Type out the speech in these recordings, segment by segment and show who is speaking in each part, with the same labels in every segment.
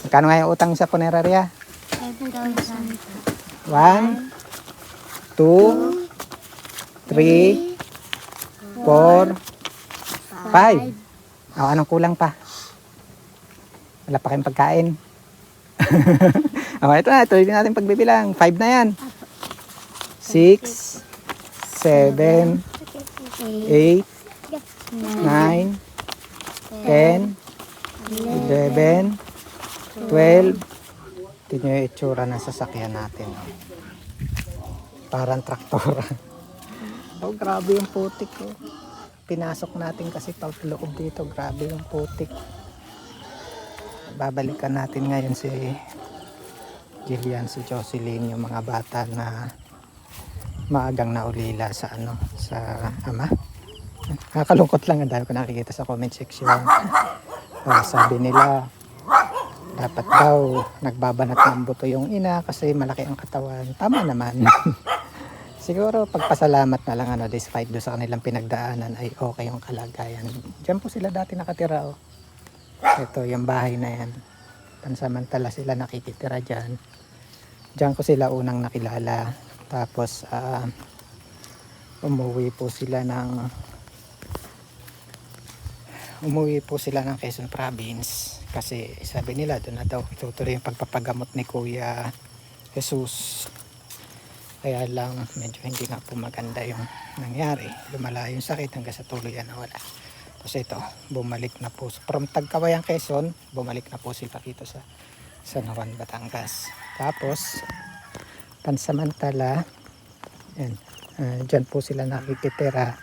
Speaker 1: Magkano nga yung utang sa?
Speaker 2: 7,000.
Speaker 1: One, two, three, four, five. Oh, anong kulang pa? Wala pa kayong pagkain. oh, ito na. Tuloy din natin pagbibilang. Five na yan. Six, seven, eight, nine, ten, eleven, twelve. Ito nyo yung itsura ng sasakyan natin. oh. Parang traktor. oh, grabe yung putik. Oh. Pinasok natin kasi pagloob dito. Grabe yung putik. Babalikan natin ngayon si Jillian, si Jocelyn, yung mga bata na maagang naulila sa ano sa ama. Nakakalungkot lang ang dami ko nakikita sa comment section. Ah, sabi nila dapat daw nagbabanat ng buto yung ina kasi malaki ang katawan. Tama naman. Siguro pagpasalamat na lang ano despite do sa kanilang pinagdaanan ay okay yung kalagayan. Diyan po sila dati nakatira oh. Ito yung bahay na yan. Pansamantala sila nakikitira dyan. Diyan ko sila unang nakilala. Tapos ah, umuwi po sila ng umuwi po sila ng Quezon Province kasi sabi nila doon na daw itutuloy yung pagpapagamot ni Kuya Jesus. Kaya lang medyo hindi nga po maganda yung nangyari. Lumala yung sakit hanggang sa tuluyan na wala tapos ito bumalik na po. From Tagkawayan Quezon bumalik na po sila dito sa San Juan Batangas. Tapos pansamantala yan, ah, dyan po sila nakikitira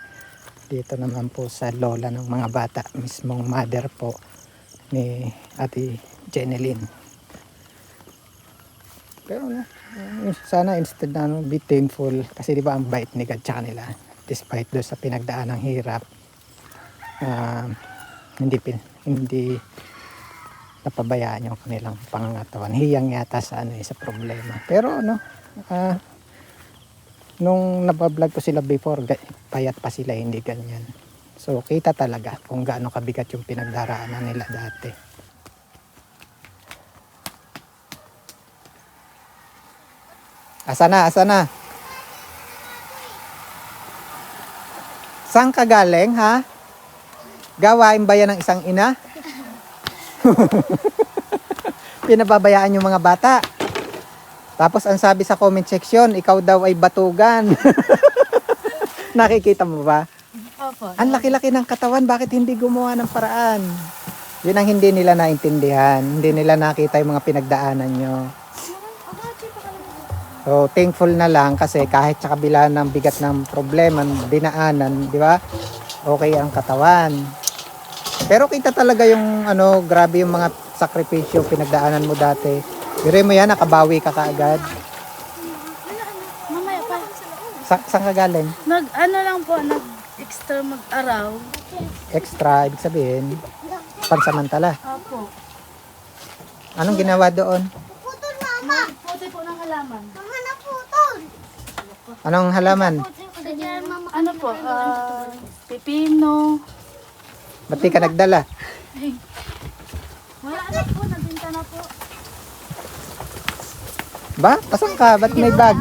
Speaker 1: dito naman po sa lola ng mga bata mismong mother po ni ate Jeneline. Pero ano sana instead na ano, be thankful. Kasi di ba ang bait ni God sa kanila despite do sa pinagdaan ng hirap ah, hindi pin, hindi napabayaan yung kanilang pangangatawan. Hiyang yata sa ano eh, sa problema. Pero ano ah, nung nabablog ko sila before, payat pa sila, hindi ganyan. So, kita talaga kung gaano kabigat yung pinagdaraanan nila dati. Asa na, asa na? Saan ka galing, ha? Gawain ba yan ng isang ina? Pinababayaan yung mga bata. Tapos ang sabi sa comment section, ikaw daw ay batugan. Nakikita mo ba?
Speaker 3: Opo.
Speaker 1: Ang laki-laki ng katawan, bakit hindi gumawa ng paraan? Yun ang hindi nila naintindihan. Hindi nila nakita yung mga pinagdaanan nyo. So, thankful na lang kasi kahit sa kabila ng bigat ng problema, dinaanan, di ba? Okay ang katawan. Pero kita talaga yung ano, grabe yung mga sakripisyo pinagdaanan mo dati. Dire mo yan, nakabawi ka kaagad.
Speaker 3: Mamaya pa.
Speaker 1: Sa, saan ka galing?
Speaker 3: Nag, ano lang po, nag extra mag-araw.
Speaker 1: Extra, ibig sabihin, pansamantala.
Speaker 3: Opo.
Speaker 1: Anong ginawa doon?
Speaker 2: Putol, mama!
Speaker 3: Puti po ng halaman.
Speaker 2: Mama na putol!
Speaker 1: Anong halaman?
Speaker 3: Ano po, ah, pipino.
Speaker 1: Ba't di ka nagdala?
Speaker 3: Wala na po, nabinta na po.
Speaker 1: Ba? Pasan ka? Ba't may bag?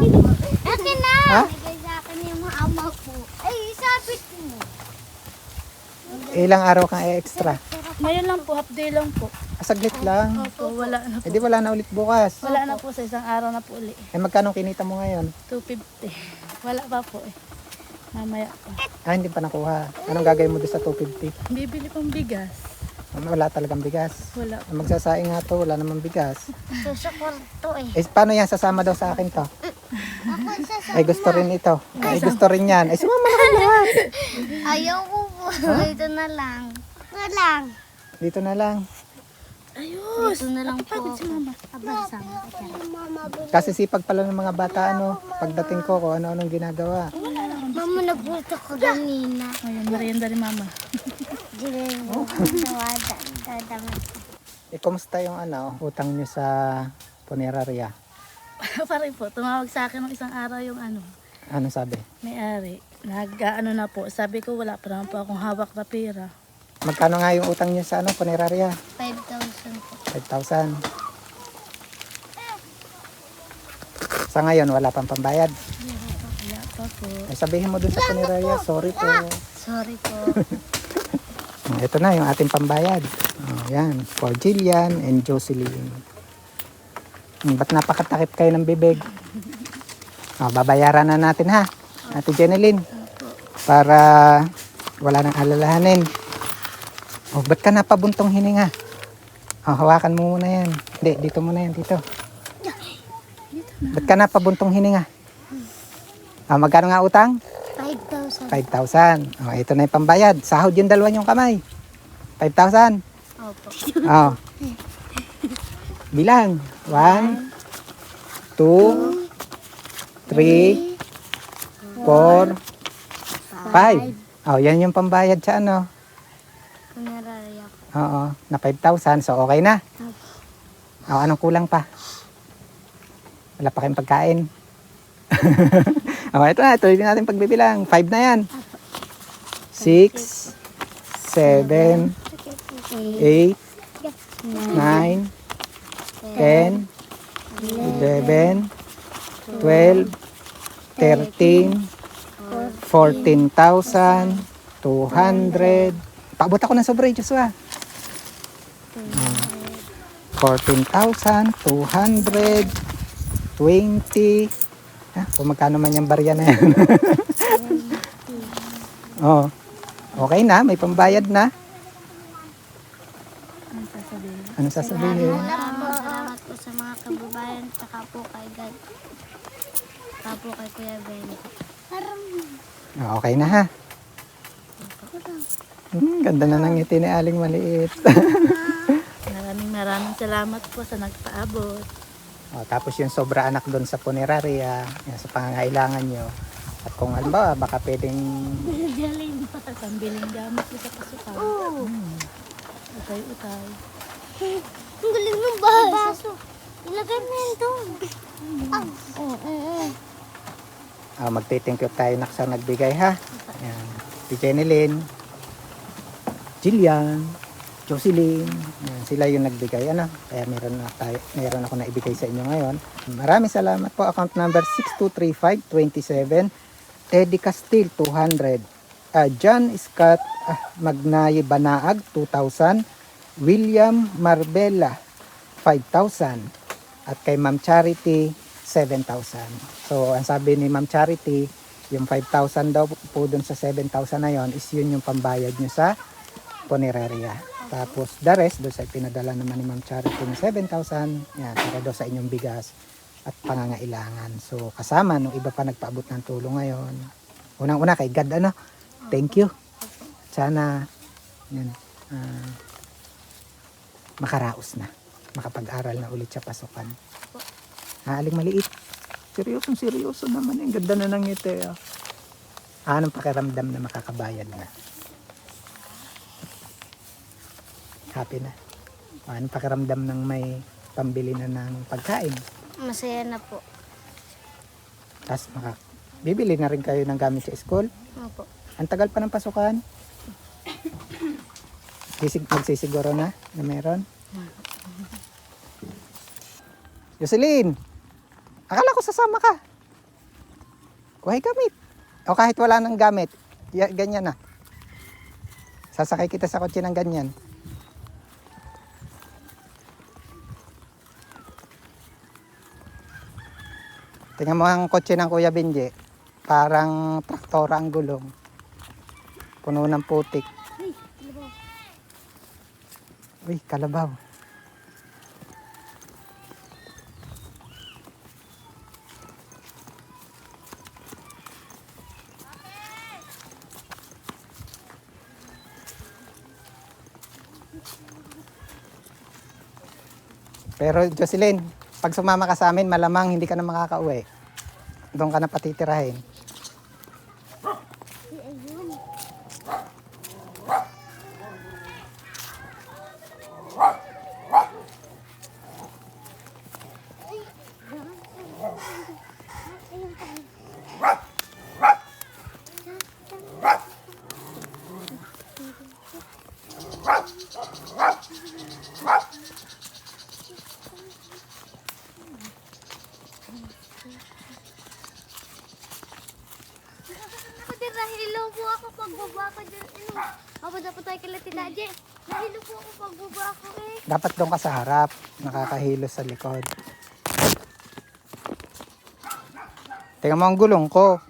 Speaker 2: Akin na!
Speaker 1: Ha?
Speaker 2: Bigay sa akin yung mga ama ko. Ay, sabit mo.
Speaker 1: Ilang araw kang extra?
Speaker 3: Ngayon lang po, half day lang po.
Speaker 1: Ah, Saglit lang.
Speaker 3: Opo, wala na
Speaker 1: Eh
Speaker 3: po.
Speaker 1: di wala na ulit bukas.
Speaker 3: Wala na po sa isang araw na po uli.
Speaker 1: Eh magkano kinita mo ngayon?
Speaker 3: 250. Wala pa po eh. Mamaya po.
Speaker 1: Ah, hindi pa nakuha. Anong gagawin mo doon sa 250?
Speaker 3: Bibili pang bigas.
Speaker 1: Ah, Wala talagang bigas.
Speaker 3: Wala.
Speaker 1: Ah, Magsasaing nga to, wala namang bigas.
Speaker 2: Kwarto eh.
Speaker 1: Eh, paano yan? Sasama daw sa akin to.
Speaker 2: Ako sa
Speaker 1: Ay, gusto rin ito. Ay, gusto rin yan. Ay, sumama na kayo lahat.
Speaker 2: Ayaw ko po. Ito na lang. Na lang.
Speaker 1: Dito na lang.
Speaker 3: Ayos!
Speaker 2: Ito na lang po.
Speaker 3: Pagod si mama.
Speaker 2: Abasang. Mama,
Speaker 1: Kasi sipag pala ng mga bata, ano, pagdating ko, kung ano-anong ginagawa.
Speaker 2: mama nagpunta ko kanina.
Speaker 3: Ngayon, merienda ni mama.
Speaker 2: Mo. Nawada. Dadamit.
Speaker 1: Eh, kumusta yung ano, utang nyo sa punerarya?
Speaker 3: pa rin po, tumawag sa akin ng isang araw yung ano,
Speaker 1: Ano sabi?
Speaker 3: may-ari. Nag, Nag-ano na po. Sabi ko wala pa naman po akong hawak na pera.
Speaker 1: Magkano nga yung utang niya sa ano, punerarya?
Speaker 2: 5,000 po.
Speaker 1: 5,000. Sa ngayon, wala pang pambayad.
Speaker 3: Wala pa, po.
Speaker 1: Ay, sabihin mo dun sa punerarya, sorry po.
Speaker 2: Sorry po.
Speaker 1: Ito na yung ating pambayad. Oh, yan, for Jillian and Jocelyn. Hmm, Ba't napakatakip kayo ng bibig? Oh, babayaran na natin ha, Ate Jeneline. Para wala nang alalahanin. Oh, ba't ka napabuntong hininga? Oh, hawakan mo muna yan. Hindi, dito muna yan, dito. Ba't ka napabuntong hininga? Ah, magkano nga utang?
Speaker 2: 5,000.
Speaker 1: 5,000. Oh, ito na yung pambayad. Sahod yung dalawa yung kamay. 5,000.
Speaker 2: Opo.
Speaker 1: Oh. Bilang. 1, 2, 3, 4, 5. Oh, yan yung pambayad sa ano.
Speaker 2: Punerarya po.
Speaker 1: Oo, na 5,000. So, okay na. Oh, anong kulang pa? Wala pa kayong pagkain. oh, ito na. Tuloy natin pagbibilang. 5 na yan. 6, 7, 8, 9, 10, 11, 12, 13, 14,200. Paabot ako ng sobre, Joshua. Ah, 14,220. Ah, kung magkano man yung barya na yan. oh, okay na, may pambayad na.
Speaker 3: Ano sasabihin?
Speaker 1: Ano sasabihin?
Speaker 2: Salamat po sa mga kababayan tsaka po kay God. Tsaka po kay Kuya Ben.
Speaker 1: Ah, Okay na ha. Hmm, ganda na ng ngiti ni Aling Maliit.
Speaker 3: Maraming maraming salamat po sa nagpaabot.
Speaker 1: oh, tapos yung sobra anak doon sa puneraria, yan, sa pangangailangan nyo. At kung halimbawa, baka pwedeng
Speaker 2: Galing pa.
Speaker 3: Pambiling gamit sa pasukan.
Speaker 2: Oo.
Speaker 3: Utay-utay.
Speaker 2: Ang galing ng baso. baso. Ilagay mo yan doon. Ah. Oo, oo,
Speaker 1: ah, magte-thank you tayo nak sa nagbigay ha. Yan. Si Jenilyn, Jillian, Jocelyn, yan, sila yung nagbigay. Ano? Kaya meron, na tayo, meron ako na ibigay sa inyo ngayon. Maraming salamat po. Account number 623527 Teddy Castil 200 ah, John Scott ah, Magnaye Banaag 2,000 William Marbella 5,000 at kay Ma'am Charity 7,000 so ang sabi ni Ma'am Charity yung 5,000 daw po dun sa 7,000 na yon is yun yung pambayad nyo sa puneraria tapos the rest doon sa pinadala naman ni Ma'am Charity ng 7,000 yan para daw sa inyong bigas at pangangailangan. So kasama nung iba pa nagpaabot ng tulong ngayon. Unang-una kay God ano. Thank you. Sana yan, ah, makaraos na. Makapag-aral na ulit sa pasukan. Haaling maliit. Seryosong seryoso naman. Ang ganda na ng ngiti. Oh. Anong pakiramdam na makakabayad na? Happy na. Anong pakiramdam ng may pambili na ng pagkain?
Speaker 2: Masaya na po.
Speaker 1: Tapos maka, bibili na rin kayo ng gamit sa school.
Speaker 2: Opo.
Speaker 1: Ang tagal pa ng pasukan. Sisig, magsisiguro na na meron. Jocelyn, akala ko sasama ka. Kuhay gamit. O kahit wala ng gamit, ya, ganyan na. Sasakay kita sa kotse ng ganyan. Tingnan mo ang kotse ng Kuya Benji. Parang traktora ang gulong. Puno ng putik. Uy, kalabaw. Pero Jocelyn, pag sumama ka sa amin, malamang hindi ka na makakauwi. Doon ka na patitirahin.
Speaker 2: Po ako pagbaba ko dyan. Ano? Papunta po tayo kay Tita Je. Nahilo po ako pagbaba ko eh.
Speaker 1: Dapat doon ka sa harap. Nakakahilo sa likod. Tingnan mo ang gulong ko.